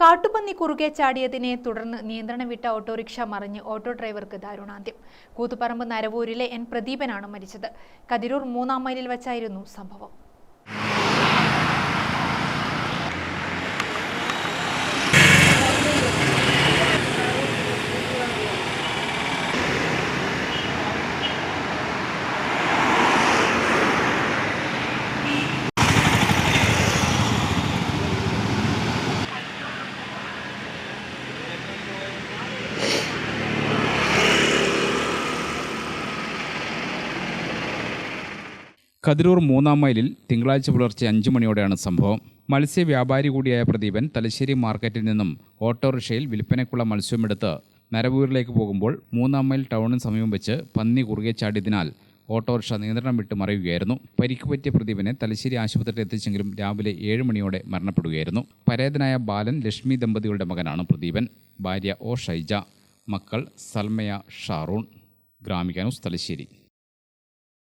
കാട്ടുപന്നി കുറുകെ ചാടിയതിനെ തുടർന്ന് നിയന്ത്രണം വിട്ട ഓട്ടോറിക്ഷ മറിഞ്ഞ് ഓട്ടോ ഡ്രൈവർക്ക് ദാരുണാന്ത്യം. കൂത്തുപറമ്പ് നരവൂരിലെ എൻ പ്രദീപനാണ് മരിച്ചത്. കതിരൂർ മൂന്നാം മൈലിൽ വച്ചായിരുന്നു സംഭവം. കതിരൂർ മൂന്നാം മൈലിൽ തിങ്കളാഴ്ച പുലർച്ചെ അഞ്ചു മണിയോടെയാണ് സംഭവം. മത്സ്യ വ്യാപാരി കൂടിയായ പ്രദീപൻ തലശ്ശേരി മാർക്കറ്റിൽ നിന്നും ഓട്ടോറിക്ഷയിൽ വിൽപ്പനയ്ക്കുള്ള മത്സ്യമെടുത്ത് നരവൂരിലേക്ക് പോകുമ്പോൾ മൂന്നാം മൈൽ ടൗണിന് സമീപം വെച്ച് പന്നി കുറുകെ ചാടിയതിനാൽ ഓട്ടോറിക്ഷ നിയന്ത്രണം വിട്ട് മറിയുകയായിരുന്നു. പരിക്ക് പറ്റിയ പ്രദീപനെ തലശ്ശേരി ആശുപത്രിയിൽ എത്തിച്ചെങ്കിലും രാവിലെ ഏഴ് മണിയോടെ മരണപ്പെടുകയായിരുന്നു. പരേതനായ ബാലൻ ലക്ഷ്മി ദമ്പതികളുടെ മകനാണ് പ്രദീപൻ. ഭാര്യ ഒ ഷൈജ. മക്കൾ സൽമയ ഷാറൂൺ. ഗ്രാമിക ന്യൂസ് തലശ്ശേരി.